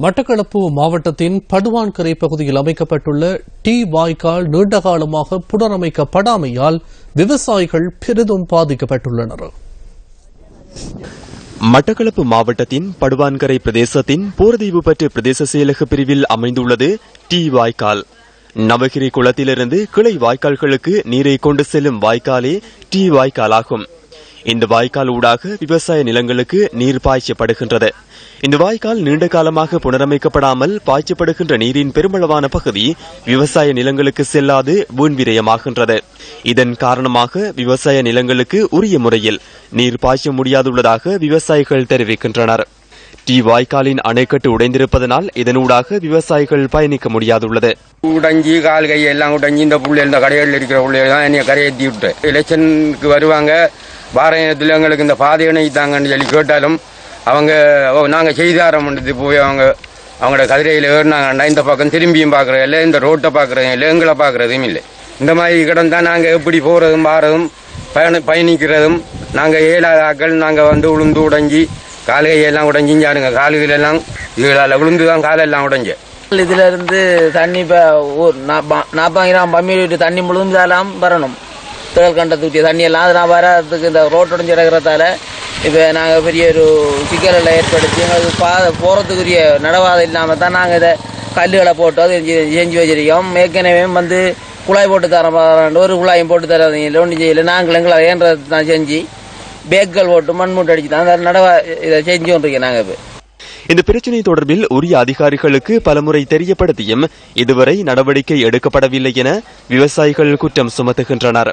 மட்டக்களப்பு மாவட்டத்தின் படுவான்கரை பகுதியில் அமைக்கப்பட்டுள்ள டி வாய்க்கால் நீண்டகாலமாக புனரமைக்கப்படாமையால் விவசாயிகள் பெரிதும் பாதிக்கப்பட்டுள்ளனர். மட்டக்களப்பு மாவட்டத்தின் படுவான்கரை பிரதேசத்தின் போர்தீவுப்பற்று பிரதேச செயலக பிரிவில் அமைந்துள்ளது டி வாய்க்கால். நவகிரி குளத்திலிருந்து கிளை வாய்க்கால்களுக்கு நீரை கொண்டு செல்லும் வாய்க்காலே டி வாய்க்கால் ஆகும் இந்த வாய்க்கால் ஊடாக விவசாய நிலங்களுக்கு நீர் பாய்ச்சப்படுகின்றது. இந்த வாய்க்கால் நீண்ட காலமாக புனரமைக்கப்படாமல் பாய்ச்சப்படுகின்ற நீரின் பெருமளவான பகுதி விவசாய நிலங்களுக்கு செல்லாது வீண்விரயமாகின்றது இதன் காரணமாக விவசாய நிலங்களுக்கு உரிய முறையில் நீர் பாய்ச்ச முடியாதுள்ளதாக விவசாயிகள் தெரிவிக்கின்றனர். டி வாய்க்காலின் அணைக்கட்டு உடைந்திருப்பதனால் இதனூடாக விவசாயிகள் பயணிக்க முடியாதுள்ளது. உடஞ்சி கால் கை எல்லாம் உடஞ்சி இந்த புள்ளை இந்த கடைகளில் இருக்கிற பிள்ளைகள் தான் என்னைய கரையேற்றி விட்டு. எலெக்ஷனுக்கு வருவாங்க. பாரதியத்தில் எங்களுக்கு இந்த பாதை இணைத்தாங்கன்னு சொல்லி கேட்டாலும் அவங்க நாங்கள் நாங்கள் செய்தாரம்ன்றது போய் அவங்க அவங்களோட கதிரையில் ஏறினாங்கண்டா இந்த பக்கம் திரும்பியும் பார்க்குறது இல்லை இந்த ரோட்டை பார்க்குறதும் இல்லை எங்களை பார்க்குறதும் இல்லை. இந்த மாதிரி கிடந்தா நாங்கள் எப்படி போகிறதும் வாரதும் பயண பயணிக்கிறதும் நாங்கள் ஏழாவது ஆக்கள் நாங்கள் வந்து உளுந்து உடஞ்சி கால் கையெல்லாம் உடைஞ்சிஞ்சாருங்க காலுகளெல்லாம் இதுகளால் விழுந்து தான் காலெல்லாம் உடஞ்சு. இதுல இருந்து தண்ணி இப்போ ஒரு நாற்பது கிராம் பம்மி விட்டு தண்ணி முழுந்தாலாம் வரணும். திரல் கண்டத்துக்கு தண்ணியெல்லாம் தண்ணி எல்லாம் அதெல்லாம் வராதுக்கு இந்த ரோட் உடஞ்சி கிடக்கிறதால இப்போ நாங்கள் பெரிய ஒரு சிக்கலில் ஏற்படுத்தி எங்களுக்கு பாதை போகிறதுக்குரிய நடவாதை இல்லாமல் தான் நாங்கள் இதை கல்லுகளை போட்டு அது செஞ்சு- செஞ்சு வச்சிருக்கோம். ஏற்கனவே வந்து குழாய் போட்டு தரோம் ஒரு குழாயும் போட்டு தராதீங்க ஒன்றும் செய்யலை. நாங்கள் எங்களை ஏன்றது தான் செஞ்சு பேக்கல் போட்டு மண் மூட்டை அடிச்சு தான் அந்த நடவா இதை செஞ்சு கொண்டிருக்கோம் நாங்கள் இப்போ. இந்த பிரச்சினை தொடர்பில் உரிய அதிகாரிகளுக்கு பலமுறை தெரியப்படுத்தியும் இதுவரை நடவடிக்கை எடுக்கப்படவில்லை என விவசாயிகள் குற்றம் சுமத்துகின்றனர்.